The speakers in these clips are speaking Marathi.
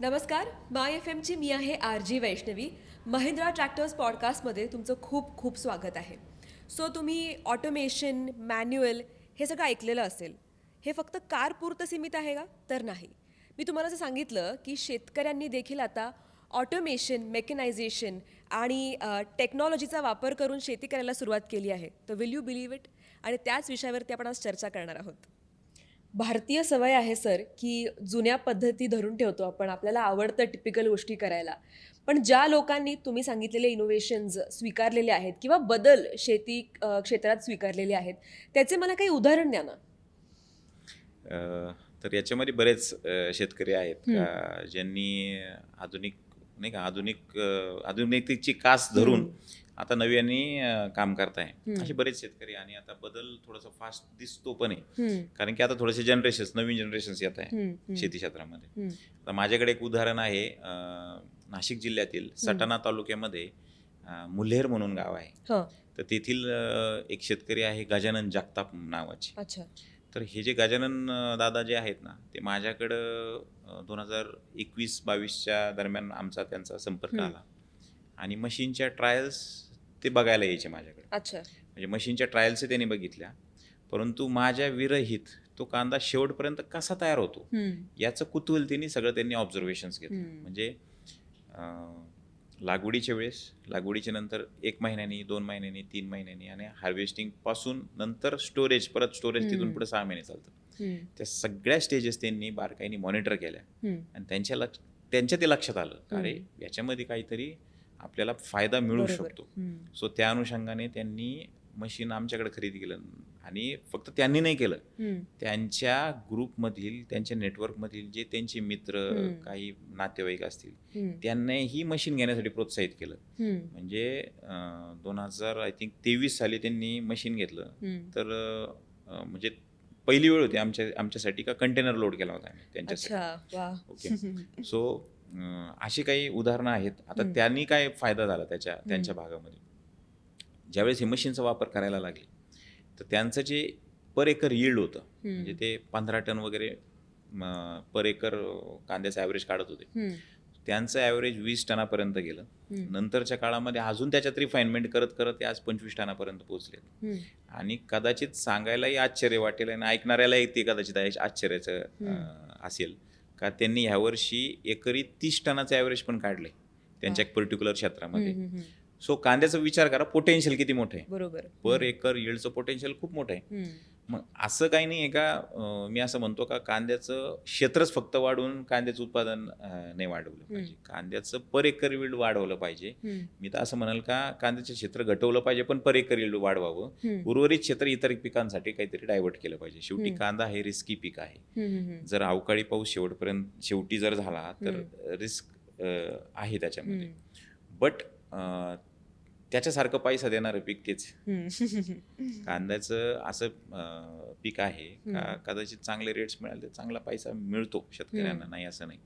नमस्कार माय एफ एमची मी आहे R J Vaishnavi. Mahindra tractors पॉडकास्टमध्ये तुमचं खूप खूप स्वागत आहे. सो तुम्ही ऑटोमेशन मॅन्युअल हे सगळं ऐकलेलं असेल. हे फक्त कार पुरतं सीमित आहे का? तर नाही. मी तुम्हाला असं सांगितलं की शेतकऱ्यांनी देखील आता ऑटोमेशन मेकनायझेशन आणि टेक्नॉलॉजीचा वापर करून शेती करायला सुरुवात केली आहे. तर विल यू बिलीव्ह इट आणि त्याच विषयावरती आपण आज चर्चा करणार आहोत. भारतीय सवय आहे सर की जुन्या पद्धती धरून ठेवतो आपण आपल्याला आवडतं टिपिकल गोष्टी करायला. पण ज्या लोकांनी तुम्ही सांगितलेले इनोव्हेशन्स स्वीकारलेले आहेत किंवा बदल शेती क्षेत्रात स्वीकारलेले आहेत त्याचे मला काही उदाहरण द्या ना. तर याच्यामध्ये बरेच शेतकरी आहेत का ज्यांनी आधुनिक नाही का आधुनिक आधुनिकतेची कास धरून आता नव्याने काम करताय. असे बरेच शेतकरी आणि आता बदल थोडासा फास्ट दिसतो पण आहे. कारण की आता थोडेसे जनरेशन्स नवीन जनरेशन्स येत आहे शेती क्षेत्रामध्ये. आता माझ्याकडे एक उदाहरण आहे नाशिक जिल्ह्यातील सटाणा तालुक्यामध्ये मुल्हेर म्हणून गाव आहे. हां. तर तेथील एक शेतकरी आहे गजानन जगताप नावाचे. तर हे जे गजानन दादा जे आहेत ना ते माझ्याकडं दोन हजार एकवीस बावीसच्या दरम्यान आमचा त्यांचा संपर्क. आला. आणि मशीनच्या ट्रायल्स ते बघायला यायचे माझ्याकडे. अच्छा. म्हणजे मशीनच्या ट्रायल्स त्यांनी बघितल्या. परंतु माझ्या विरहित तो कांदा शेवटपर्यंत कसा तयार होतो? याचं कुतूहलतेने सगळं त्यांनी ऑब्झर्वेशन्स घेतलं. म्हणजे लागवडीच्या वेळेस लागवडीच्या नंतर एक महिन्यानी दोन महिन्यांनी तीन महिन्यांनी आणि हार्वेस्टिंगपासून नंतर स्टोरेज परत स्टोरेज तिथून. पुढे सहा महिने चालतं त्या सगळ्या स्टेजेस त्यांनी बारकाईने मॉनिटर केल्या. आणि त्यांच्या लक्ष त्यांच्या ते लक्षात आलं. अरे याच्यामध्ये काहीतरी आपल्याला फायदा मिळू. शकतो. सो त्या अनुषंगाने त्यांनी मशीन आमच्याकडे खरेदी केलं आणि फक्त त्यांनी नाही केलं. त्यांच्या ग्रुपमधील त्यांच्या नेटवर्कमधील जे त्यांचे मित्र. काही नातेवाईक असतील त्यांनी ही मशीन घेण्यासाठी प्रोत्साहित केलं. म्हणजे दोन हजार आय थिंक तेवीस साली त्यांनी मशीन घेतलं. तर म्हणजे पहिली वेळ होती आमच्या आमच्यासाठी का कंटेनर लोड केला होता त्यांच्यासाठी. ओके सो अशी काही उदाहरणं आहेत. आता. त्यांनी काय फायदा झाला त्याच्या त्यांच्या भागामध्ये? ज्यावेळेस हे मशीनचा वापर करायला लागले तर त्यांचं जे पर एकर yield होतं म्हणजे ते पंधरा टन वगैरे पर एकर कांद्याचं ॲव्हरेज काढत होते. त्यांचं ॲव्हरेज वीस टनापर्यंत गेलं. नंतरच्या काळामध्ये अजून त्याच्यात रिफाईनमेंट करत करत ते आज पंचवीस टनापर्यंत पोहोचले आणि कदाचित सांगायलाही आश्चर्य वाटेल आणि ऐकणाऱ्यालाही ते कदाचित आश- आश्चर्याचं असेल. का त्यांनी ह्यावर्षी एकरी तीस टनाचं ॲव्हरेज पण काढले त्यांच्या एक पर्टिक्युलर क्षेत्रामध्ये. सो कांद्याचा विचार करा पोटेन्शियल किती मोठं आहे? बरोबर. पर एकर yield चं पोटेन्शियल खूप मोठं आहे. मग असं काही नाही आहे का मी असं म्हणतो का कांद्याचं क्षेत्रच फक्त वाढवून कांद्याचं उत्पादन नाही वाढवलं पाहिजे. कांद्याचं पर एकर yield वाढवलं पाहिजे. मी तर असं म्हणाल का कांद्याचं क्षेत्र घटवलं पाहिजे पण पर एकर yield वाढवावं. उर्वरित क्षेत्र इतर पिकांसाठी काहीतरी डायव्हर्ट केलं पाहिजे. शेवटी. कांदा हे रिस्की पीक आहे. जर अवकाळी पाऊस शेवटपर्यंत शेवटी जर झाला तर रिस्क आहे त्याच्यामध्ये. बट त्याच्यासारखं पैसा देणारं पीक तेच. कांद्याचं असं पीक आहे का कदाचित चांगले रेट्स मिळाले तर चांगला पैसा मिळतो शेतकऱ्यांना नाही असं नाही.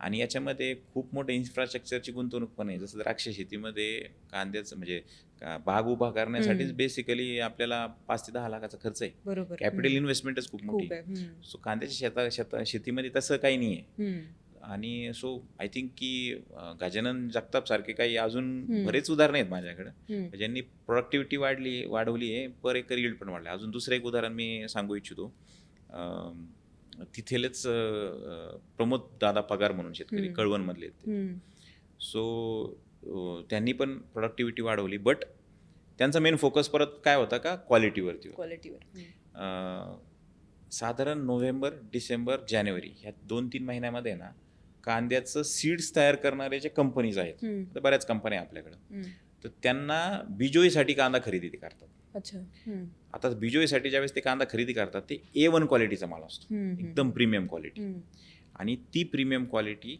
आणि याच्यामध्ये खूप मोठे इन्फ्रास्ट्रक्चरची गुंतवणूक पण आहे. जसं द्राक्ष शेतीमध्ये कांद्याचं म्हणजे बाग उभा करण्यासाठीच. बेसिकली आपल्याला पाच ते दहा लाखाचा खर्च आहे. बरोबर. कॅपिटल इन्व्हेस्टमेंटच खूप मोठी. सो कांद्याच्या शेता शेता शेतीमध्ये तसं काही नाही आहे. आणि सो आय थिंक की गजानन जगताप सारखे काही अजून. बरेच उदाहरण आहेत माझ्याकडे. ज्यांनी प्रोडक्टिव्हिटी वाढली वाढवली आहे पर एकर yield पण वाढले अजून दुसरं एक उदाहरण मी सांगू इच्छितो तिथेलेच प्रमोद दादा पगार म्हणून शेतकरी. कळवणमधले. सो त्यांनी पण प्रोडक्टिव्हिटी वाढवली बट त्यांचा मेन फोकस परत काय होता का क्वालिटीवरती. क्वालिटीवर साधारण नोव्हेंबर डिसेंबर जानेवारी ह्या दोन तीन महिन्यामध्ये ना कांद्याचं सीड्स तयार करणारे जे कंपनीज आहेत. तर बऱ्याच कंपन्या आपल्याकडं. तर त्यांना बिजोईसाठी कांदा खरेदी ते करतात अच्छा. आता बिजोईसाठी ज्यावेळेस ते कांदा खरेदी करतात ते ए वन क्वालिटीचा माल असतो. एकदम प्रीमियम क्वालिटी. आणि ती प्रीमियम क्वालिटी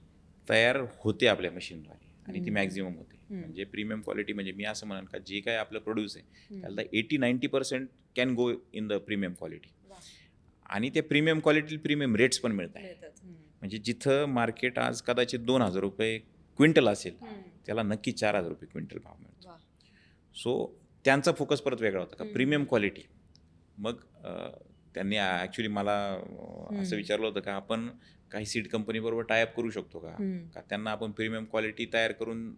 तयार होते आपल्या मशीनद्वारे आणि ती. मॅक्झिमम होते. म्हणजे प्रीमियम क्वालिटी म्हणजे मी असं म्हणेन का जे काय आपलं प्रोड्यूस आहे. त्याला eighty ninety percent can go in the premium quality. आणि त्या प्रीमियम क्वालिटी प्रीमियम रेट्स पण मिळतात. म्हणजे जिथं मार्केट आज कदाचित दोन हजार रुपये क्विंटल असेल. त्याला नक्की चार हजार रुपये क्विंटल भाव मिळतो. सो त्यांचा फोकस परत वेगळा होता का. प्रीमियम क्वालिटी मग त्यांनी ॲक्च्युली मला असं विचारलं होतं का आपण काही सीड कंपनीबरोबर टायअप करू शकतो का. का त्यांना आपण प्रीमियम क्वालिटी तयार करून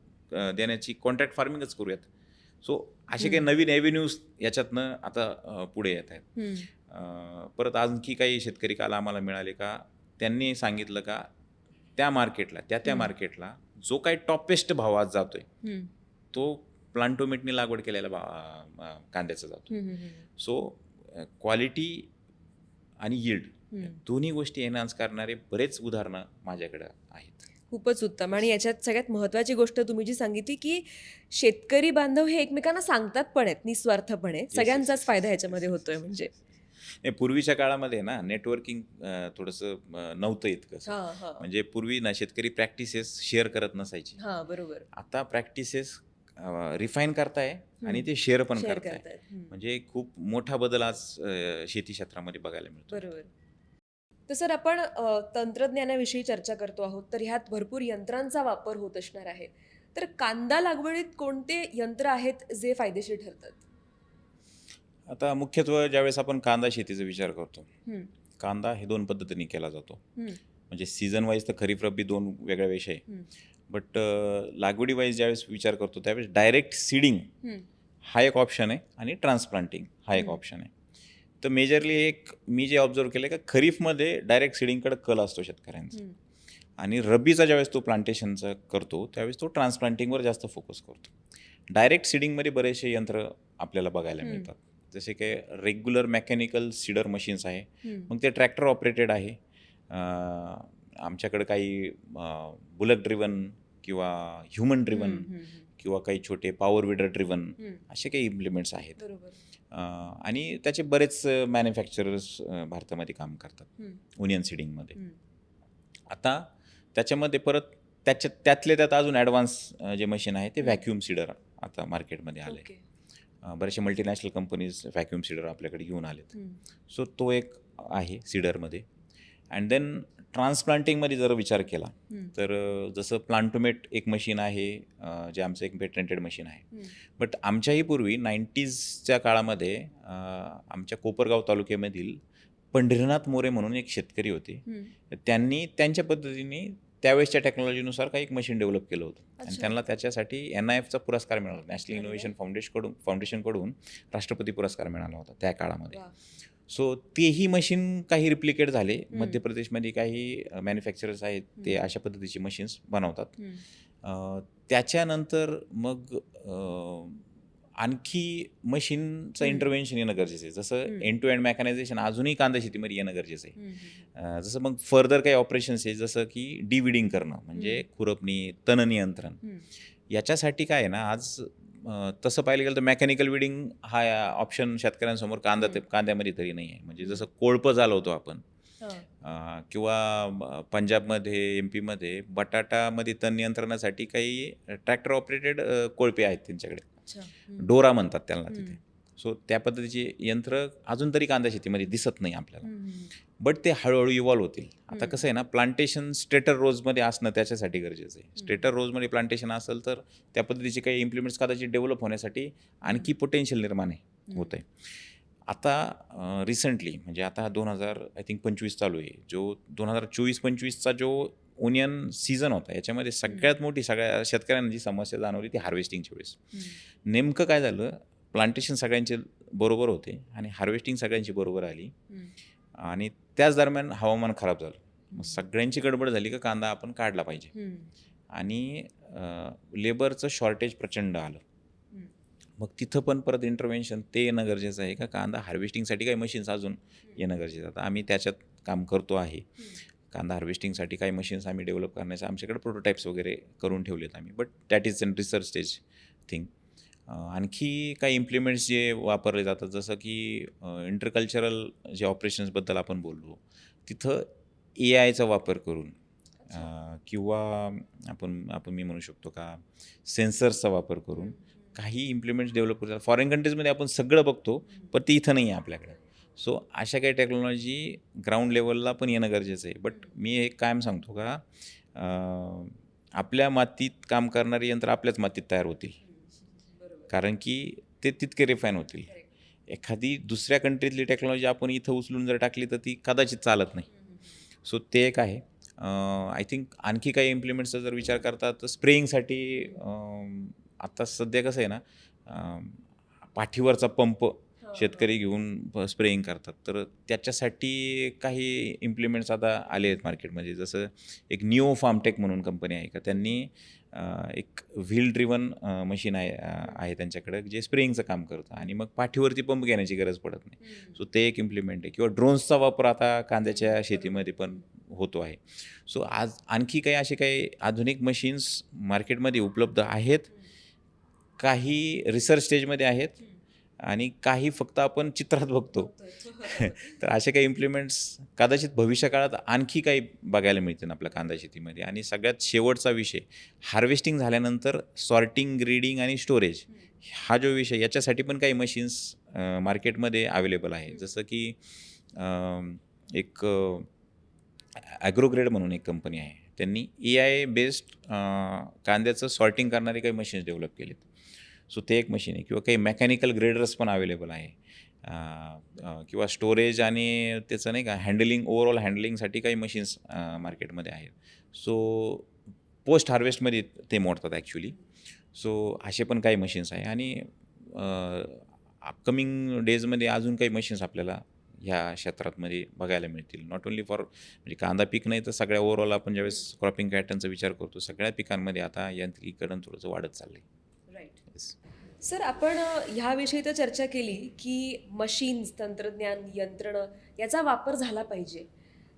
देण्याची कॉन्ट्रॅक्ट फार्मिंगच करूयात? सो असे काही नवीन एव्हेन्यूज याच्यातनं आता पुढे येत आहेत. परत आणखी काही शेतकरी काल आम्हाला मिळाले का? त्यांनी सांगितलं का त्या मार्केटला त्या त्या. मार्केटला जो काही टॉपेस्ट भाव आज जातोय. तो प्लांटोमेटनी लागवड केलेला कांद्याचा जातो. सो क्वालिटी आणि यील्ड. दोन्ही गोष्टी एनहान्स करणारे बरेच उदाहरणं माझ्याकडे आहेत खूपच उत्तम आणि याच्यात सगळ्यात महत्वाची गोष्ट तुम्ही जी सांगितली की शेतकरी बांधव हे एकमेकांना सांगतात पण आहेत निस्वार्थपणे सगळ्यांचाच फायदा ह्याच्यामध्ये होतोय म्हणजे नाही पूर्वीच्या काळामध्ये ना नेटवर्किंग थोडंसं नव्हतं इतकं. म्हणजे पूर्वी ना शेतकरी प्रॅक्टिसेस शेअर करत नसायची. हा बरोबर. आता प्रॅक्टिसेस रिफाईन करताय आणि ते शेअर पण करताय. म्हणजे खूप मोठा बदल आज शेती क्षेत्रामध्ये बघायला मिळतो. बरोबर. तर सर आपण तंत्रज्ञानाविषयी चर्चा करतो आहोत तर ह्यात भरपूर यंत्रांचा वापर होत असणार आहे. तर कांदा लागवडीत कोणते यंत्र आहेत जे फायदेशीर ठरतात? आता मुख्यत्वे ज्यावेळेस आपण कांदा शेतीचा विचार करतो हम्म. कांदा हे दोन पद्धतीने केला जातो हम्म. म्हणजे सीझन वाईज तर खरीप रब्बी दोन वेगळ्या विषय हम्म. बट लागवडी वाईज ज्यावेळेस विचार करतो त्यावेळेस डायरेक्ट सीडिंग हम्म. हा एक ऑप्शन आहे आणि ट्रान्सप्लांटिंग हा एक हम्म. ऑप्शन आहे तर मेजरली एक मी जे ऑब्झर्व केलं का खरीफमध्ये डायरेक्ट सीडिंगकडे कल असतो शेतकऱ्यांचा हम्म. आणि रब्बीचा ज्यावेळेस तो प्लांटेशनचा करतो त्यावेळेस तो ट्रान्सप्लांटिंगवर जास्त फोकस करतो डायरेक्ट सीडिंगमध्ये बरेचसे यंत्र आपल्याला बघायला हम्म. मिळतात जसे की रेग्युलर मेकॅनिकल सीडर मशीन्स आहे. मग ते ट्रॅक्टर ऑपरेटेड आहे आमच्याकडे काही बुलेट ड्रिवन किंवा ह्युमन ड्रिवन. किंवा काही छोटे पॉवर विडर ड्रिवन. असे काही इम्प्लिमेंट्स आहेत आणि त्याचे बरेच मॅन्युफॅक्चरर्स भारतामध्ये काम करतात. ओनियन सीडिंगमध्ये. आता त्याच्यामध्ये परत त्याच्या त्यातले त्यात अजून ॲडव्हान्स जे मशीन आहे ते व्हॅक्यूम सीडर आता मार्केटमध्ये आले ओके बरेचसे मल्टीनॅशनल कंपनीज व्हॅक्यूम सीडर आपल्याकडे घेऊन आलेत. सो तो एक आहे सीडरमध्ये अँड देन ट्रान्सप्लांटिंगमध्ये जर विचार केला. तर जसं प्लांटोमेट एक मशीन आहे जे आमचं एक पेटंटेड मशीन आहे. बट आमच्याही पूर्वी नाईन्टीजच्या काळामध्ये आमच्या कोपरगाव तालुक्यामधील पंढरीनाथ मोरे म्हणून एक शेतकरी होते. त्यांनी त्यांच्या पद्धतीने त्यावेळेसच्या टेक्नॉलॉजीनुसार काही एक मशीन डेव्हलप केलं होतं आणि. त्यांना त्याच्यासाठी एन आय एफचा पुरस्कार मिळाला नॅशनल. इनोव्हेशन फाउंडेशनकडून फाउंडेशनकडून राष्ट्रपती पुरस्कार मिळाला होता त्या काळामध्ये. सो तेही मशीन काही रिप्लिकेट झाले. मध्य प्रदेशमध्ये काही मॅन्युफॅक्चरर्स आहेत ते. अशा पद्धतीची मशीन्स बनवतात त्याच्यानंतर मग आणखी मशीनचं. इंटरव्हेन्शन येणं गरजेचं आहे जसं. एंड टू एंड मेकॅनायझेशन अजूनही कांदा शेतीमध्ये येणं गरजेचं आहे जसं मग फर्दर काही ऑपरेशन्स आहे जसं की डिविडिंग करणं म्हणजे. खुरपणी तण नियंत्रण. याच्यासाठी काय आहे ना आज तसं पाहिलं गेलं तर मेकॅनिकल विडिंग हा ऑप्शन शेतकऱ्यांसमोर कांदा ते कांद्यामध्ये तरी नाही आहे म्हणजे जसं कोळपं झालं होतं आपण हा. किंवा पंजाबमध्ये एम पीमध्ये बटाटामध्ये तण नियंत्रणासाठी काही ट्रॅक्टर ऑपरेटेड कोळपे आहेत त्यांच्याकडे. डोरा म्हणतात त्यांना. तिथे सो त्या पद्धतीची यंत्र अजून तरी कांदा शेतीमध्ये दिसत नाही आपल्याला. बट ते हळूहळू इव्हॉल्व्ह होतील आता. कसं आहे ना प्लांटेशन स्टेटर रोजमध्ये असणं त्याच्यासाठी गरजेचं आहे. स्टेटर रोजमध्ये प्लांटेशन असेल तर त्या पद्धतीचे काही इम्प्लिमेंट्स कदाचित डेव्हलप होण्यासाठी आणखी पोटेन्शियल निर्माण आहे. होत आहे आता रिसेंटली म्हणजे आता दोन हजार आय थिंक पंचवीस चालू आहे जो दोन हजार चोवीस पंचवीसचा जो ओनियन सीझन होता. याच्यामध्ये सगळ्यात मोठी सगळ्या शेतकऱ्यांना जी समस्या जाणवली ती हार्वेस्टिंगच्या वेळेस. नेमकं काय झालं? प्लांटेशन सगळ्यांचे बरोबर होते आणि हार्वेस्टिंग सगळ्यांची बरोबर आली. आणि त्याच दरम्यान हवामान खराब झालं. मग सगळ्यांची गडबड झाली का कांदा आपण काढला पाहिजे. आणि लेबरचं शॉर्टेज प्रचंड आलं. मग तिथं पण परत इंटरव्हेन्शन ते येणं गरजेचं आहे का? कांदा हार्वेस्टिंगसाठी काही मशीन्स अजून येणं गरजेचं आता आम्ही त्याच्यात काम करतो आहे. कांदा हार्वेस्टिंगसाठी काही मशीन्स आम्ही डेव्हलप करण्याचं आमच्याकडे प्रोटोटाईप्स वगैरे करून ठेवलेत आम्ही. But that is in research stage thing आणखी काही इम्प्लिमेंट्स जे वापरले जातात जसं की इंटरकल्चरल जे ऑपरेशन्सबद्दल आपण बोललो तिथं ए आयचा वापर करून किंवा आपण आपण मी म्हणू शकतो का सेन्सर्सचा वापर करून काही इम्प्लिमेंट्स डेव्हलप करतात. फॉरेन कंट्रीजमध्ये आपण सगळं बघतो पण ते इथं नाही आहे आपल्याकडे. सो अशा काही टेक्नॉलॉजी ग्राउंड लेवलला पण येणं गरजेचं आहे. बट मी एक कायम सांगतो का आपल्या मातीत काम करणारी यंत्र आपल्याच मातीत तयार होतील. कारण की ते तितके रिफाईन होतील. एखादी दुसऱ्या कंट्रीतली टेक्नॉलॉजी आपण इथं उचलून जर टाकली तर ती कदाचित चालत नाही. सो ते एक आहे. आय थिंक आणखी काही इम्प्लिमेंट्सचा जर विचार करता तर स्प्रेईंगसाठी आता सध्या कसं आहे ना पाठीवरचा पंप शेतकरी घेऊन स्प्रेईंग करतात. तर त्याच्यासाठी काही इम्प्लिमेंट्स आता आले आहेत मार्केटमध्ये जसं एक निओ फार्मटेक म्हणून कंपनी आहे का त्यांनी एक व्हील ड्रिवन मशीन आहे आहे त्यांच्याकडे जे स्प्रेईंगचं काम करतं. आणि मग पाठीवरती पंप घेण्याची गरज पडत नाही. सो ते एक इम्प्लिमेंट आहे. किंवा ड्रोन्सचा वापर आता कांद्याच्या शेतीमध्ये पण होतो आहे. सो आज आणखी काही असे काही आधुनिक मशीन्स मार्केटमध्ये उपलब्ध आहेत? काही रिसर्च स्टेजमध्ये आहेत? आणि काही फक्त आपण चित्रात बघतो. तर असे काही इम्प्लिमेंट्स कदाचित भविष्यकाळात आणखी काही बघायला मिळतील आपल्या कांदा शेतीमध्ये. आणि सगळ्यात शेवटचा विषय हार्वेस्टिंग झाल्यानंतर सॉर्टिंग ग्रीडिंग आणि स्टोरेज हा जो विषय याच्यासाठी पण काही मशीन्स मार्केटमध्ये अवेलेबल आहे. जसं की एक ॲग्रोग्रेड म्हणून एक कंपनी आहे. त्यांनी ए आय बेस्ड कांद्याचं सॉर्टिंग करणारे काही मशीन्स डेव्हलप केलेत. सो ते एक मशीन आहे. किंवा काही मेकॅनिकल ग्रेडर्स पण अवेलेबल आहे. किंवा स्टोरेज आणि त्याचं नाही का हँडलिंग ओवरऑल हँडलिंगसाठी काही मशीन्स मार्केटमध्ये आहेत. सो पोस्ट हार्वेस्टमध्ये ते मोडतात ॲक्च्युली सो असे पण काही मशीन्स आहे. आणि अपकमिंग डेजमध्ये अजून काही मशीन्स आपल्याला ह्या क्षेत्रातमध्ये बघायला मिळतील. नॉट ओन्ली फॉर म्हणजे कांदा पीक नाही तर सगळ्या ओव्हरऑल आपण ज्यावेळेस क्रॉपिंग पॅटर्नचा विचार करतो सगळ्या पिकांमध्ये आता यांत्रिकीकरण थोडंसं वाढत चाललं आहे सर आपण ह्याविषयी तर चर्चा केली की मशीन्स तंत्रज्ञान यंत्रणं याचा वापर झाला पाहिजे.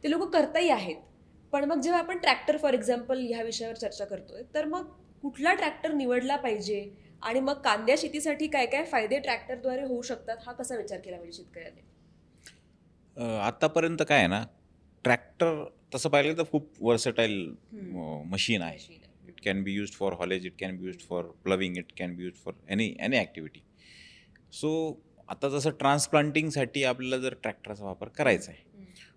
ते लोक करताही आहेत. पण मग जेव्हा आपण ट्रॅक्टर फॉर एक्झाम्पल ह्या विषयावर चर्चा करतोय तर मग कुठला ट्रॅक्टर निवडला पाहिजे? आणि मग कांद्या शेतीसाठी काय काय फायदे ट्रॅक्टरद्वारे होऊ शकतात? हा कसा विचार केला पाहिजे शेतकऱ्याने? आत्तापर्यंत काय आहे ना ट्रॅक्टर तसं पाहिलं तर खूप वर्सटाईल मशीन आहे. Can be use for haulage it can be use for ploughing it can be use for any any activity so आता जसं ट्रान्सप्लांटिंगसाठी आपल्याला जर ट्रॅक्टरचा वापर करायचा आहे.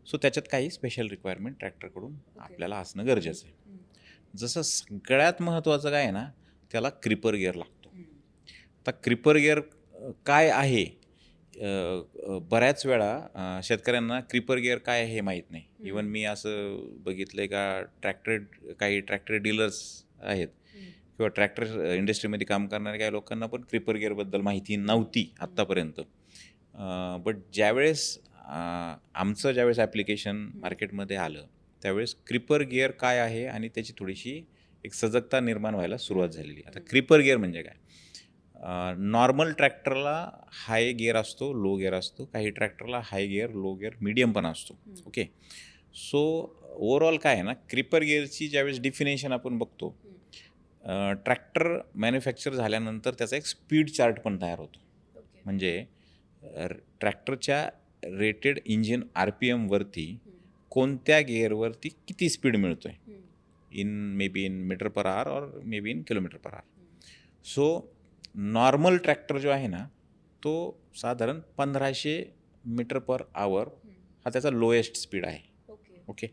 सो त्याच्यात काही स्पेशल रिक्वायरमेंट ट्रॅक्टरकडून आपल्याला असणं गरजेचं आहे. जसं सगळ्यात महत्त्वाचं काय आहे ना त्याला क्रिपर गिअर लागतो. आता क्रिपर गिअर काय आहे बऱ्याच वेळा शेतकऱ्यांना क्रिपर गिअर काय आहे हे माहीत नाही. इवन मी असं बघितलं आहे का ट्रॅक्टर काही ट्रॅक्टर डीलर्स आहेत. किंवा ट्रॅक्टर इंडस्ट्रीमध्ये काम करणाऱ्या काही लोकांना पण क्रिपर गिअरबद्दल माहिती नव्हती आत्तापर्यंत. बट ज्यावेळेस आमचं ज्यावेळेस ॲप्लिकेशन मार्केटमध्ये आलं त्यावेळेस क्रिपर गिअर काय आहे आणि त्याची थोडीशी एक सजगता निर्माण व्हायला सुरुवात झालेली. आता क्रिपर गिअर म्हणजे काय? नॉर्मल ट्रॅक्टरला हाय गिअर असतो लो गिअर असतो. काही ट्रॅक्टरला high gear low gear medium पण असतो. ओके सो ओव्हरऑल काय आहे ना क्रिपर गिअरची ज्यावेळेस डिफिनेशन आपण बघतो ट्रॅक्टर मॅन्युफॅक्चर झाल्यानंतर त्याचा एक स्पीड चार्ट पण तयार होतो. म्हणजे ट्रॅक्टरच्या रेटेड इंजिन आर पी एमवरती. कोणत्या गिअरवरती किती स्पीड मिळतो आहे. In may be in meter per hour और may be in kilometre per hour हम्म. सो नॉर्मल ट्रॅक्टर जो आहे ना तो साधारण पंधराशे मीटर पर आवर. हा त्याचा लोएस्ट स्पीड आहे ओके.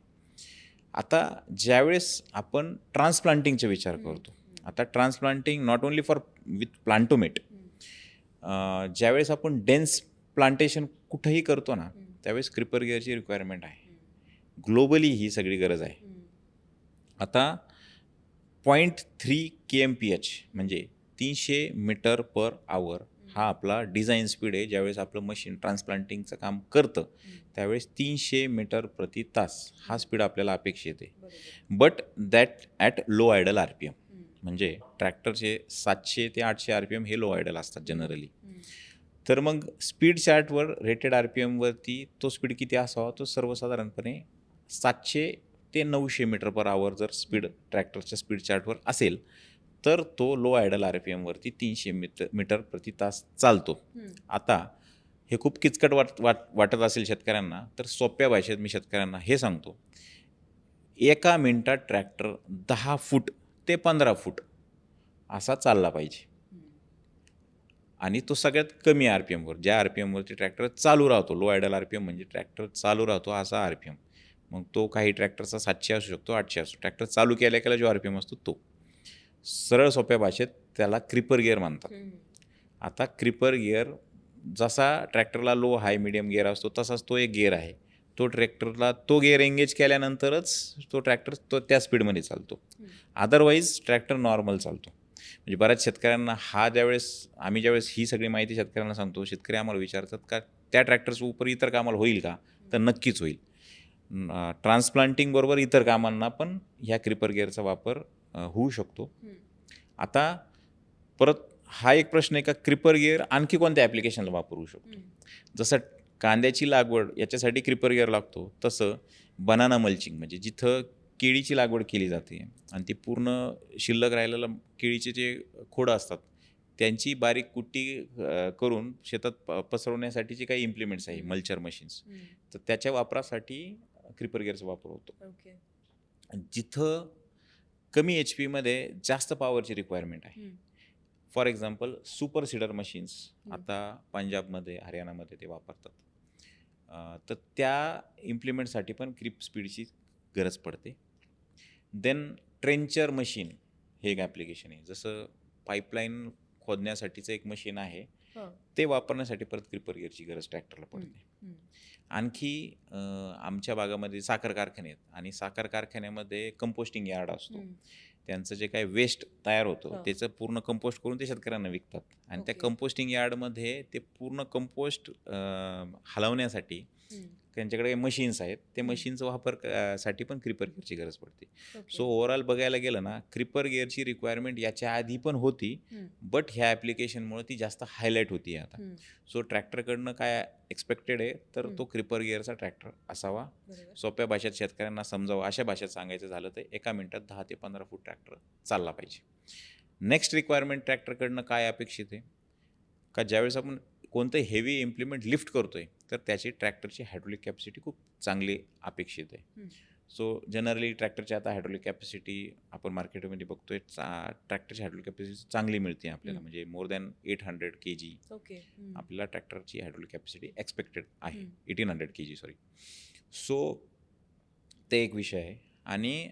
आता ज्यावेळेस आपण ट्रान्सप्लांटिंगचा विचार. करतो आता transplanting not only for with Plantomate. ज्यावेळेस आपण डेन्स प्लांटेशन कुठंही करतो ना. त्यावेळेस क्रिपर गिअरची रिक्वायरमेंट आहे. ग्लोबली ही सगळी गरज आहे. आता point three K M P H म्हणजे तीनशे मीटर पर आवर हा आपला डिझाईन स्पीड आहे ज्यावेळेस आपलं मशीन ट्रान्सप्लांटिंगचं काम करतं. त्यावेळेस तीनशे मीटर प्रति तास हा स्पीड आपल्याला अपेक्षित आहे. But that at low idle R P M. म्हणजे ट्रॅक्टरचे सातशे ते आठशे आर पी एम हे लो आयडल असतात जनरली. तर मग स्पीड चार्टवर रेटेड आर पी एमवरती तो स्पीड किती असावा तो सर्वसाधारणपणे सातशे ते नऊशे मीटर पर आवर जर स्पीड ट्रॅक्टरच्या स्पीड चार्टवर असेल तर तो लो आयडल आर पी एमवरती तीनशे मीटर मीटर प्रति तास चालतो. आता हे खूप किचकट वाट वाट वाटत असेल शेतकऱ्यांना तर सोप्या भाषेत मी शेतकऱ्यांना हे सांगतो एका मिनटात ट्रॅक्टर दहा फूट ते पंधरा फूट. असा चालला पाहिजे. आणि तो सगळ्यात कमी आर पी एमवर ज्या आर पी एमवरती ट्रॅक्टर चालू राहतो low idle R P M म्हणजे ट्रॅक्टर चालू राहतो असा आर पी एम मग तो काही ट्रॅक्टरचा सातशे असू शकतो आठशे असतो ट्रॅक्टर चालू केल्या केल्या जो आर पी एम असतो तो. सरळ सोप्या भाषेत त्याला क्रिपर गिअर म्हणतात. आता क्रिपर गिअर जसा ट्रॅक्टरला लो हाय मिडियम गिअर असतो तसाच तो एक गिअर आहे. तो ट्रॅक्टरला तो गिअर एंगेज केल्यानंतरच तो ट्रॅक्टर तो त्या स्पीडमध्ये चालतो. अदरवाईज ट्रॅक्टर नॉर्मल चालतो. म्हणजे बऱ्याच शेतकऱ्यांना हा ज्यावेळेस आम्ही ज्यावेळेस ही सगळी माहिती शेतकऱ्यांना सांगतो शेतकरी आम्हाला विचारतात का त्या ट्रॅक्टरच्या उपर इतर कामाला होईल का? तर नक्कीच होईल. ट्रान्सप्लांटिंग बरोबर इतर कामांना पण ह्या क्रिपर गिअरचा वापर होऊ शकतो. आता परत हा एक प्रश्न आहे का क्रिपर गिअर आणखी कोणत्या ॲप्लिकेशनला वापरू शकतो? जसं कांद्याची लागवड याच्यासाठी क्रिपर गिअर लागतो. तसं बनाना मल्चिंग म्हणजे जिथं केळीची लागवड केली जाते आणि ती पूर्ण शिल्लक राहिलेलं केळीचे जे खोडं असतात त्यांची बारीक कुट्टी करून शेतात प- पसरवण्यासाठीचे काही इम्प्लिमेंट्स आहे मल्चर मशीन्स तर त्याच्या वापरासाठी क्रिपर गिअरचा वापर होतो. जिथं कमी एच पीमध्ये जास्त पॉवरची रिक्वायरमेंट आहे. For example super seeder machines. आता पंजाबमध्ये हरियाणामध्ये ते वापरतात. तर त्या इम्प्लिमेंटसाठी पण क्रिप स्पीडची गरज पडते देन ट्रेंचर मशीन हे एक ॲप्लिकेशन आहे जसं पाईपलाईन खोदण्यासाठीचं एक मशीन आहे हां. ते वापरण्यासाठी परत क्रिपर गिअरची गरज ट्रॅक्टरला पडते. आणखी आमच्या भागामध्ये साखर कारखाने आहेत आणि साखर कारखान्यामध्ये कंपोस्टिंग यार्ड असतो. त्यांचं जे काही वेस्ट तयार होतं हां. त्याचं पूर्ण कंपोस्ट करून ते शेतकऱ्यांना विकतात आणि त्या. कंपोस्टिंग यार्डमध्ये ते पूर्ण कंपोस्ट हलवण्यासाठी. त्यांच्याकडे काही मशीन्स आहेत ते. मशीनचा वापरसाठी पण क्रिपर गिअरची गरज पडते. सो ओव्हरऑल बघायला गेलं ना क्रिपर गिअरची रिक्वायरमेंट याच्या आधी पण होती. बट ह्या ॲप्लिकेशनमुळे ती जास्त हायलाईट होती आता हम्म. सो ट्रॅक्टरकडनं काय एक्सपेक्टेड आहे तर. तो क्रिपर गिअरचा ट्रॅक्टर असावा. सोप्या भाषेत शेतकऱ्यांना समजावं अशा भाषेत सांगायचं झालं तर एका मिनिटात दहा ते पंधरा फूट ट्रॅक्टर चालला पाहिजे नेक्स्ट रिक्वायरमेंट ट्रॅक्टरकडनं काय अपेक्षित आहे का ज्यावेळेस आपण कोणतं हेवी इम्प्लिमेंट लिफ्ट करतोय तर त्याची ट्रॅक्टरची हायड्रोलिक कॅपॅसिटी खूप चांगली अपेक्षित आहे. सो जनरली ट्रॅक्टरची आता हायड्रोलिक कॅपॅसिटी आपण मार्केटमध्ये बघतोय चा ट्रॅक्टरची हायड्रोलिक कॅपॅसिटी चांगली मिळते आपल्याला. म्हणजे more than eight hundred K G. आपल्याला ट्रॅक्टरची हायड्रोलिक कॅपॅसिटी एक्सपेक्टेड आहे. Eighteen hundred K G sorry so ते एक विषय आहे आणि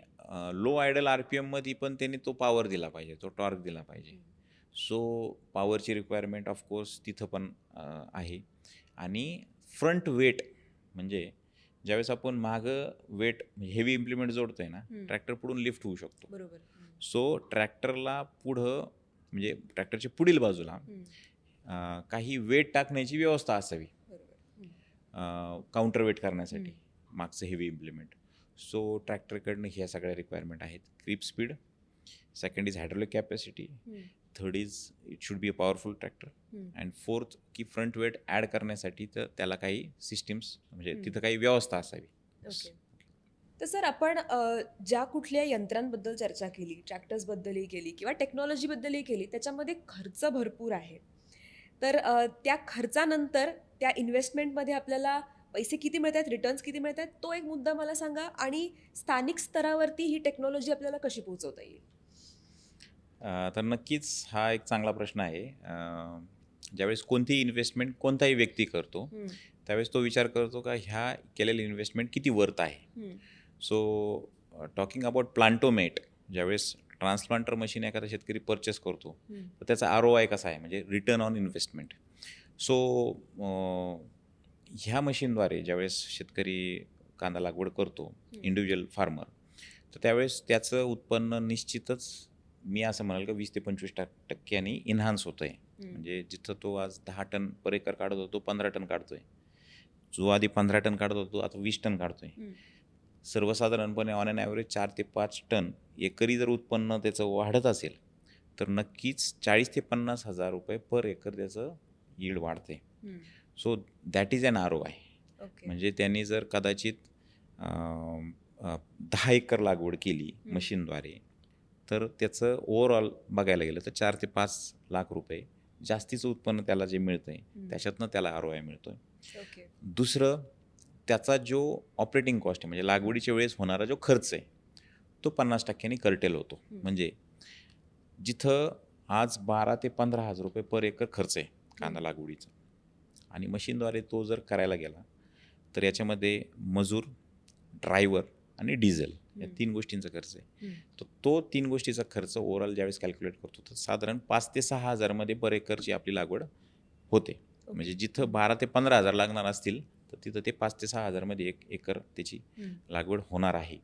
लो आयडल आर पी एममध्ये पण त्यांनी तो पॉवर दिला पाहिजे तो टॉर्क दिला पाहिजे. सो पॉवरची रिक्वायरमेंट ऑफकोर्स तिथं पण आहे आणि फ्रंट वेट म्हणजे ज्यावेळेस आपण मागं वेट हेवी इम्प्लिमेंट जोडतोय ना. ट्रॅक्टर पुढून लिफ्ट होऊ शकतो. बरोबर. सो ट्रॅक्टरला पुढं म्हणजे ट्रॅक्टरच्या पुढील बाजूला काही वेट टाकण्याची व्यवस्था असावी. काउंटर वेट करण्यासाठी मागचं हेवी इम्प्लिमेंट सो ट्रॅक्टरकडनं ह्या सगळ्या रिक्वायरमेंट आहेत. Creep speed second is hydraulic capacity. Third is it should be a powerful tractor. And fourth की फ्रंट वेट ॲड करण्यासाठी तर त्याला काही सिस्टीम्स म्हणजे हम्म. तिथं काही व्यवस्था असावी. तर सर आपण ज्या कुठल्या यंत्रांबद्दल चर्चा केली ट्रॅक्टर्सबद्दलही केली किंवा टेक्नॉलॉजीबद्दलही केली त्याच्यामध्ये खर्च भरपूर आहे. तर त्या खर्चानंतर त्या इन्व्हेस्टमेंटमध्ये आपल्याला पैसे किती मिळत आहेत रिटर्न्स किती मिळत आहेत तो एक मुद्दा मला सांगा. आणि स्थानिक स्तरावरती ही टेक्नॉलॉजी आपल्याला कशी पोहोचवता येईल? तर नक्कीच हा एक चांगला प्रश्न आहे ज्यावेळेस कोणतीही इन्व्हेस्टमेंट कोणताही व्यक्ती करतो. त्यावेळेस तो विचार करतो का ह्या केलेली इन्व्हेस्टमेंट किती वर्थ आहे. सो टॉकिंग अबाउट प्लांटोमेट ज्यावेळेस ट्रान्सप्लांटर मशीन एखादा शेतकरी परचेस करतो. तर त्याचा आर ओ आय कसा आहे म्हणजे रिटर्न ऑन इन्व्हेस्टमेंट सो ह्या मशीनद्वारे ज्यावेळेस शेतकरी कांदा लागवड करतो इंडिव्हिज्युअल फार्मर तर त्यावेळेस त्याचं उत्पन्न निश्चितच मी असं म्हणाल का वीस ते पंचवीस टक टक्क्यांनी इन्हान्स होतं आहे. म्हणजे जिथं तो आज दहा टन पर एकर काढत होतो तो पंधरा टन काढतोय जो आधी पंधरा टन काढत होतो आता वीस टन काढतोय. सर्वसाधारणपणे ऑन अन ॲव्हरेज चार ते पाच टन एकरी जर उत्पन्न त्याचं वाढत असेल तर नक्कीच चाळीस ते पन्नास हजार रुपये पर एकर त्याचं यील्ड वाढते. So that is an R O I म्हणजे त्यांनी जर कदाचित दहा एकर लागवड केली. मशीनद्वारे तर त्याचं ओव्हरऑल बघायला गेलं तर चार ते पाच लाख रुपये जास्तीचं उत्पन्न त्याला जे मिळतं आहे. त्याच्यातनं त्याला आर ओ आय मिळतो ओके. दुसरं त्याचा जो ऑपरेटिंग कॉस्ट आहे म्हणजे लागवडीच्या वेळेस होणारा जो खर्च आहे तो पन्नास टक्क्यांनी कर्टेल होतो. म्हणजे जिथं आज बारा ते पंधरा हजार रुपये पर एकर खर्च आहे कांदा लागवडीचा. आणि मशीनद्वारे तो जर करायला गेला तर याच्यामध्ये मजूर ड्रायव्हर आणि डिझेल या. तीन गोष्टींचा खर्च आहे. तर तो तीन गोष्टीचा खर्च ओव्हरऑल ज्यावेळेस कॅल्क्युलेट करतो तर साधारण पाच ते सहा हजारमध्ये पर एकरची आपली लागवड होते म्हणजे जिथं बारा ते पंधरा हजार लागणार असतील तर तिथं ते पाच ते सहा हजारमध्ये एक एकर त्याची. लागवड होणार आहे.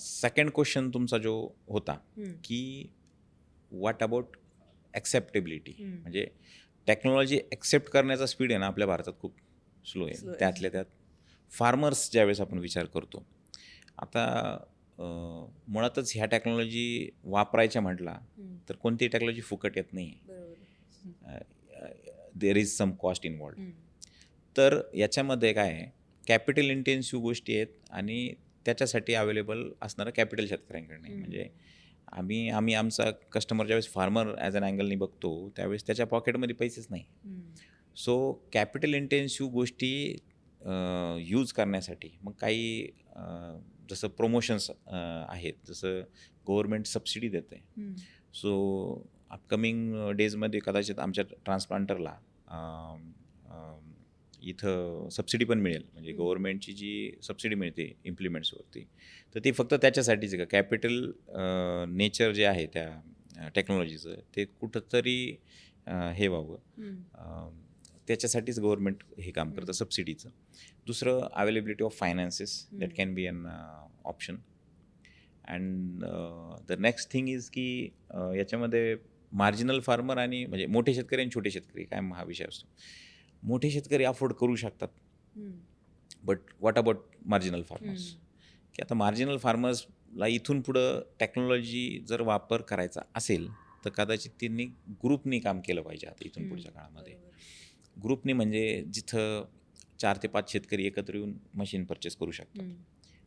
सेकंड क्वेश्चन तुमचा जो होता. की व्हॉट अबाउट ॲक्सेप्टेबिलिटी. म्हणजे टेक्नॉलॉजी ॲक्सेप्ट करण्याचा स्पीड आहे ना आपल्या भारतात खूप स्लो आहे. त्यातल्या त्यात फार्मर्स ज्यावेळेस आपण विचार करतो आता मुळातच ह्या टेक्नॉलॉजी वापरायच्या म्हटला. तर कोणतीही टेक्नॉलॉजी फुकट येत नाही there is some cost involved. तर याच्यामध्ये काय आहे कॅपिटल इंटेन्सिव्ह गोष्टी आहेत आणि त्याच्यासाठी अवेलेबल असणारं कॅपिटल शेतकऱ्यांकडे. म्हणजे आम्ही आम्ही आमचा कस्टमर ज्यावेळेस फार्मर ॲज अन अँगलनी बघतो त्यावेळेस त्याच्या पॉकेटमध्ये पैसेच नाही. सो कॅपिटल इंटेन्सिव्ह गोष्टी यूज करण्यासाठी. मग काही जसं प्रमोशन्स आहेत जसं गव्हर्मेंट सबसिडी देते. सो अपकमिंग डेजमध्ये कदाचित आमच्या ट्रान्सप्लांटरला इथं सबसिडी पण मिळेल. म्हणजे. गव्हर्मेंटची जी सबसिडी मिळते इम्प्लिमेंट्सवरती तर ती फक्त त्याच्यासाठीच का? कॅपिटल नेचर जे आहे त्या टेक्नॉलॉजीचं ते कुठंतरी हे व्हावं. त्याच्यासाठीच गव्हर्मेंट हे काम करतं सबसिडीचं दुसरं availability of finances that. Can be an option and the next thing is की अं, याच्यामध्ये मार्जिनल फार्मर आणि म्हणजे मोठे शेतकरी आणि छोटे शेतकरी काय हा विषय असतो मोठे शेतकरी अफोर्ड करू शकतात. But what about marginal farmers की आता मार्जिनल फार्मर्सला इथून पुढं टेक्नॉलॉजी जर वापर करायचा असेल तर कदाचित त्यांनी ग्रुपनी काम केलं पाहिजे आता इथून. पुढच्या काळामध्ये. ग्रुपनी म्हणजे जिथं चार ते पाच शेतकरी एकत्र येऊन मशीन परचेस करू शकतात.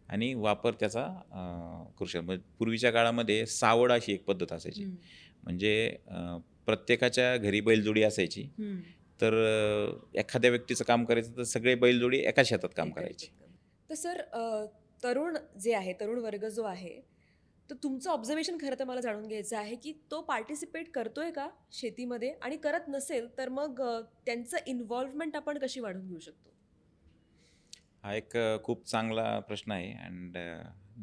आणि वापर त्याचा करू शकतात म्हणजे पूर्वीच्या काळामध्ये सावड अशी एक पद्धत असायची. म्हणजे प्रत्येकाच्या घरी बैलजोडी असायची. तर एखाद्या व्यक्तीचं काम करायचं तर सगळे बैलजोडी एका शेतात काम करायचे. तर सर तरुण जे आहे तरुण वर्ग जो आहे तर तुमचं ऑब्झर्वेशन खरं तर मला जाणून घ्यायचं आहे की तो पार्टिसिपेट करतोय का शेतीमध्ये आणि करत नसेल तर मग त्यांचं इन्व्हॉल्वमेंट आपण कशी वाढवून घेऊ शकतो? हा एक खूप चांगला प्रश्न आहे and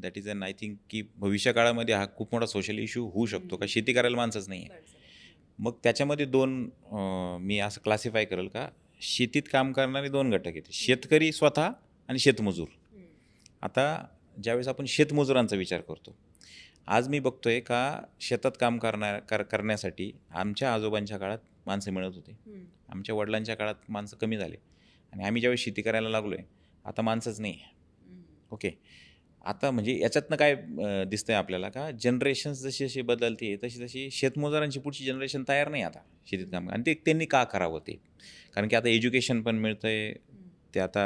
that is an I think की भविष्य काळामध्ये हा खूप मोठा सोशल इश्यू होऊ शकतो का. शेती करायला माणसंच नाही आहे मग त्याच्यामध्ये दोन मी असं क्लासिफाय करेल का? शेतीत काम करणारे दोन घटक आहेत. शेतकरी स्वतः आणि शेतमजूर. आता ज्यावेळेस आपण शेतमजुरांचा विचार करतो आज मी बघतोय का शेतात काम करणार कर करण्यासाठी आमच्या आजोबांच्या काळात माणसं मिळत होते. आमच्या वडिलांच्या काळात माणसं कमी झाले आणि आम्ही ज्यावेळेस शेती करायला लागलो आहे आता माणसंच नाही आहे. ओके आता म्हणजे याच्यातनं काय अं, दिसतंय आपल्याला का जनरेशन्स जशी जशी बदलते तशी तशी शेतमजुरांची पुढची जनरेशन तयार नाही आता शेतीत काम आणि ते त्यांनी का करावं ते कारण की आता एज्युकेशन पण मिळतंय हम्म. ते आता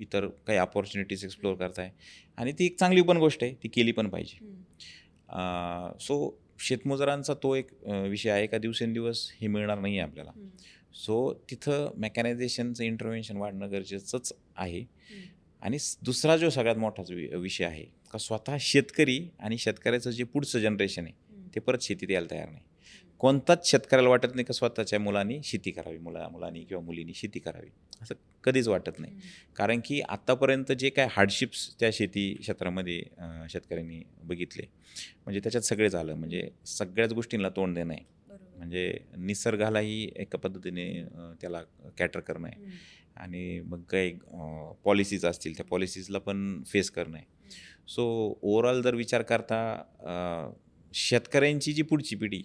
इतर काही अपॉर्च्युनिटीज एक्सप्लोअर करताय आणि ती एक चांगली पण गोष्ट आहे ती केली पण पाहिजे. सो शेतमजुरांचा तो एक विषय आहे का दिवसेंदिवस हे मिळणार नाही आहे आपल्याला. सो तिथं मेकॅनायझेशनचं इंटरव्हेन्शन वाढणं गरजेचंच आहे. आणि दुसरा जो सगळ्यात मोठा विषय आहे का स्वतः शेतकरी आणि शेतकऱ्याचं जे पुढचं जनरेशन आहे. ते परत शेतीत यायला तयार नाही कोणताच शेतकऱ्याला वाटत नाही का स्वतःच्या मुलांनी शेती करावी मुला मुलांनी किंवा मुलींनी शेती करावी असं कधीच वाटत नाही. कारण की आत्तापर्यंत जे काय हार्डशिप्स त्या शेती क्षेत्रामध्ये शेतकऱ्यांनी बघितले म्हणजे त्याच्यात सगळे झालं म्हणजे सगळ्याच गोष्टींना तोंड देणं आहे. म्हणजे निसर्गालाही एका पद्धतीने त्याला कॅटर करणं आहे. आणि मग काही पॉलिसीज असतील त्या पॉलिसीजला पण फेस करणं आहे सो ओव्हरऑल जर विचार करता शेतकऱ्यांची जी पुढची पिढी.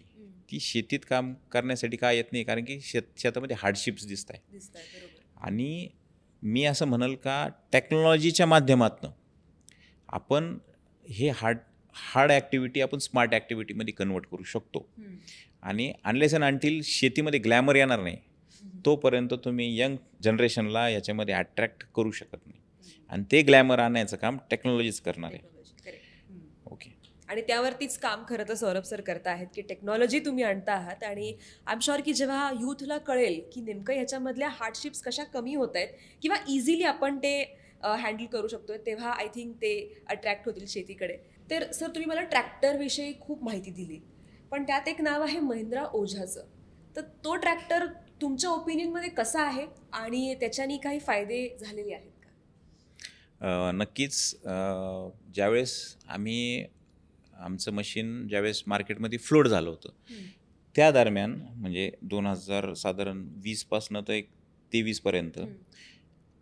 ती शेतीत काम करण्यासाठी काय येत नाही कारण की शेत शेतामध्ये हार्डशिप्स दिसत आहे. आणि मी असं म्हणेल का टेक्नॉलॉजीच्या माध्यमातनं आपण हे हार्ड हार्ड ॲक्टिव्हिटी आपण स्मार्ट ॲक्टिव्हिटीमध्ये कन्वर्ट करू शकतो. आणि अनलेस अँड अनटिल शेतीमध्ये ग्लॅमर येणार नाही. तोपर्यंत तुम्ही यंग जनरेशनला याच्यामध्ये अट्रॅक्ट करू शकत नाही आणि ते ग्लॅमर आणायचं काम टेक्नॉलॉजीच करणार आहे Technology, correct. हम्म. ओके आणि त्यावरतीच काम खरं तर सौरभ सर करत आहेत की टेक्नॉलॉजी तुम्ही आणता आहात आणि आय एम शुअर की जेव्हा यूथला कळेल की नेमकं ह्याच्यामधल्या हार्डशिप्स कशा कमी होत आहेत किंवा इझिली आपण ते हँडल करू शकतो तेव्हा आय थिंक ते अट्रॅक्ट होतील शेतीकडे. तर सर तुम्ही मला ट्रॅक्टरविषयी खूप माहिती दिली. पण त्यात एक नाव आहे महिंद्रा ओझाचं. तर तो ट्रॅक्टर तुमच्या ओपिनियनमध्ये कसा आहे आणि त्याच्याने काही फायदे झालेले आहेत का? नक्कीच ज्यावेळेस आम्ही आमचं मशीन ज्यावेळेस मार्केटमध्ये फ्लोट झालं होतं त्या दरम्यान म्हणजे दोन हजार साधारण वीसपासनं तर एक तेवीसपर्यंत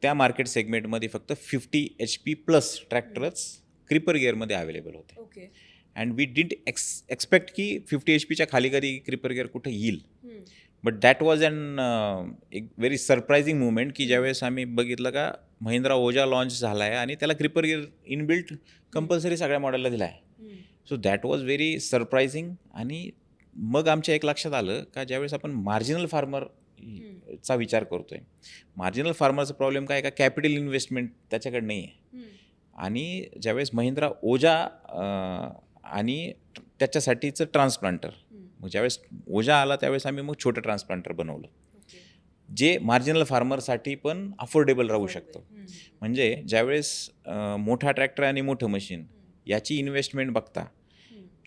त्या मार्केट सेगमेंटमध्ये फक्त फिफ्टी एच पी प्लस ट्रॅक्टरच क्रिपर गिअरमध्ये अवेलेबल होते. And we didn't ex expect की फिफ्टी एच पीच्या खाली कधी क्रिपर गिअर कुठं येईल. बट दॅट वॉज अन एक व्हेरी सरप्रायझिंग मुवमेंट की ज्यावेळेस आम्ही बघितलं का महिंद्रा ओजा लॉन्च झाला आहे आणि त्याला क्रिपर गिअर इनबिल्ट कंपल्सरी सगळ्या मॉडेलला दिला आहे so that was very surprising आणि मग आमच्या एक लक्षात आलं का ज्यावेळेस आपण मार्जिनल फार्मर चा विचार करतोय. मार्जिनल फार्मरचा प्रॉब्लेम काय का? कॅपिटल इन्व्हेस्टमेंट त्याच्याकडे नाही आहे आणि ज्यावेळेस महिंद्रा ओजा आणि त्याच्यासाठीचं ट्रान्सप्लांटर मग ज्यावेळेस ओजा आला त्यावेळेस आम्ही मग छोटं ट्रान्सप्लांटर बनवलं. जे मार्जिनल फार्मरसाठी पण अफोर्डेबल राहू शकतं. म्हणजे ज्यावेळेस मोठा ट्रॅक्टर आणि मोठं मशीन याची इन्व्हेस्टमेंट बघता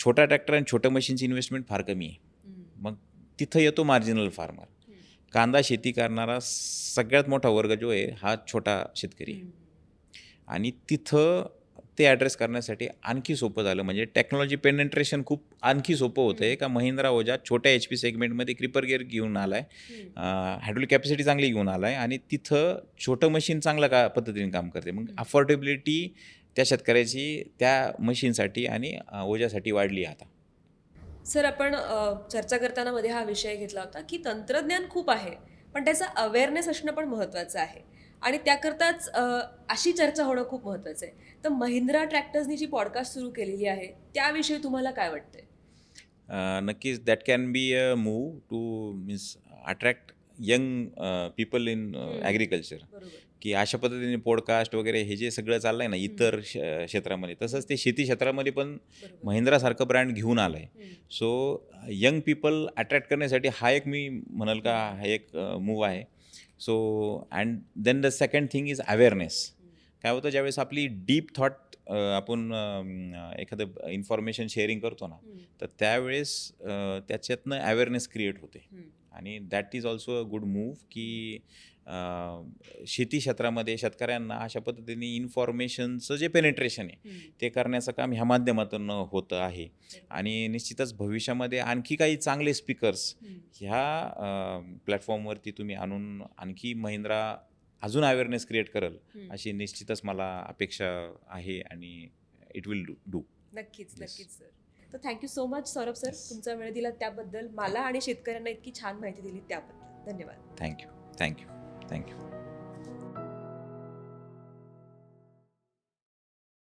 छोटा ट्रॅक्टर आणि छोटं मशीनची इन्व्हेस्टमेंट फार कमी आहे. मग तिथं येतो मार्जिनल फार्मर कांदा शेती करणारा सगळ्यात मोठा वर्ग जो आहे हा छोटा शेतकरी आहे. आणि तिथं ते ॲड्रेस करण्यासाठी आणखी सोपं झालं. म्हणजे टेक्नॉलॉजी पेनेट्रेशन खूप आणखी सोपं होतं आहे का महिंद्रा ओजा छोट्या एच पी सेगमेंटमध्ये क्रिपर गिअर घेऊन आला आहे हायड्रोलिक कॅपॅसिटी चांगली घेऊन आला आहे आणि तिथं छोटं मशीन चांगल्या का पद्धतीने काम करते. मग अफोर्डेबिलिटी त्या शेतकऱ्याची त्या मशीनसाठी आणि ओजासाठी वाढली आता. सर आपण चर्चा करताना मध्ये हा विषय घेतला होता की तंत्रज्ञान खूप आहे पण त्याचा अवेअरनेस असणं पण महत्त्वाचं आहे. आणि त्याकरताच अशी चर्चा होणं खूप महत्त्वाचं आहे. तर महिंद्रा ट्रॅक्टर्सनी जी पॉडकास्ट सुरू केलेली आहे त्याविषयी तुम्हाला काय वाटतंय? नक्कीच that can be a move to means attract young people in agriculture की अशा पद्धतीने पॉडकास्ट वगैरे हे जे सगळं चाललंय ना इतर श- क्षेत्रामध्ये तसंच ते शेती क्षेत्रामध्ये पण महिंद्रासारखं ब्रँड घेऊन आलं आहे. सो यंग पीपल अट्रॅक्ट करण्यासाठी हा एक मी म्हणाल का हा एक मूव आहे. So and then the second thing is awareness काय होतं ज्यावेळेस आपली डीप थॉट आपण एखादं इन्फॉर्मेशन शेअरिंग करतो ना. तर त्यावेळेस त्याच्यातनं अवेअरनेस क्रिएट होते. आणि that is also a good move की शेती क्षेत्रामध्ये शेतकऱ्यांना अशा पद्धतीने इन्फॉर्मेशनचं जे पेनिट्रेशन आहे. ते करण्याचं काम ह्या माध्यमातून होतं आहे. आणि निश्चितच भविष्यामध्ये आणखी काही चांगले स्पीकर्स. ह्या प्लॅटफॉर्मवरती तुम्ही आणून आणखी महिंद्रा अजून अवेअरनेस क्रिएट करेल. अशी निश्चितच मला अपेक्षा आहे आणि इट विल डू डू नक्कीच. नक्कीच सर तर thank you so much Saurabh sir. तुमचा वेळ दिला त्याबद्दल. मला आणि शेतकऱ्यांना इतकी छान माहिती दिली त्याबद्दल. धन्यवाद. Thank you thank you thank you